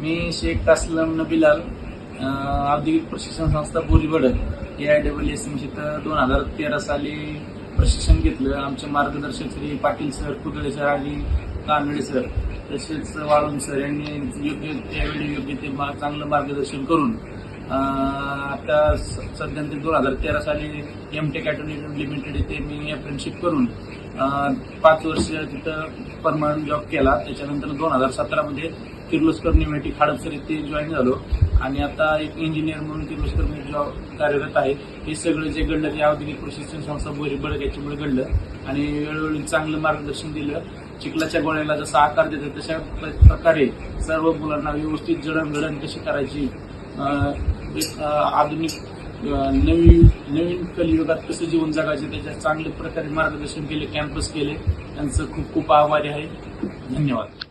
मी शेख तासलम नबिलाल औद्योगिक प्रशिक्षण संस्था Boribad A I W S तर दोन हजार तेरा साली प्रशिक्षण घेतलं. आमचे मार्गदर्शक श्री पाटील सर पुतळे सर आणि कानडे सर तसेच वाळून सर यांनी योग्य त्यावेळी योग्य ते मा- चांगलं मार्गदर्शन करून अं, आता स- सध्या ते दोन हजार तेरा साली एम टेक अॅटोमिक लिमिटेड इथे मी अप्रेंटशिप करून पाच वर्ष तिथं परमनंट जॉब केला. त्याच्यानंतर दोन हजार सतरामध्ये किर्लोस्कर निमेटी खाडपसर इथे जॉईन झालो. आणि आता एक इंजिनियर म्हणून किर्लोस्कर मी जॉब कार्यरत आहे. हे सगळं जे घडलं ते औद्योगिक प्रशिक्षण संस्था बोरी बळक याच्यामुळे घडलं. आणि वेळोवेळी चांगलं मार्गदर्शन दिलं. चिखलाच्या गोळ्याला जसा आकार देतात तशा प्र- प्रकारे सर्व मुलांना व्यवस्थित जडणघडण कशी करायची एक आधुनिक नवीन नवीन कलियुगात कसं जीवन जगायचे त्याच्या चांगल्या प्रकारे मार्गदर्शन केले कॅम्पस केले. त्यांचं खूप खूप आभारी आहे. धन्यवाद.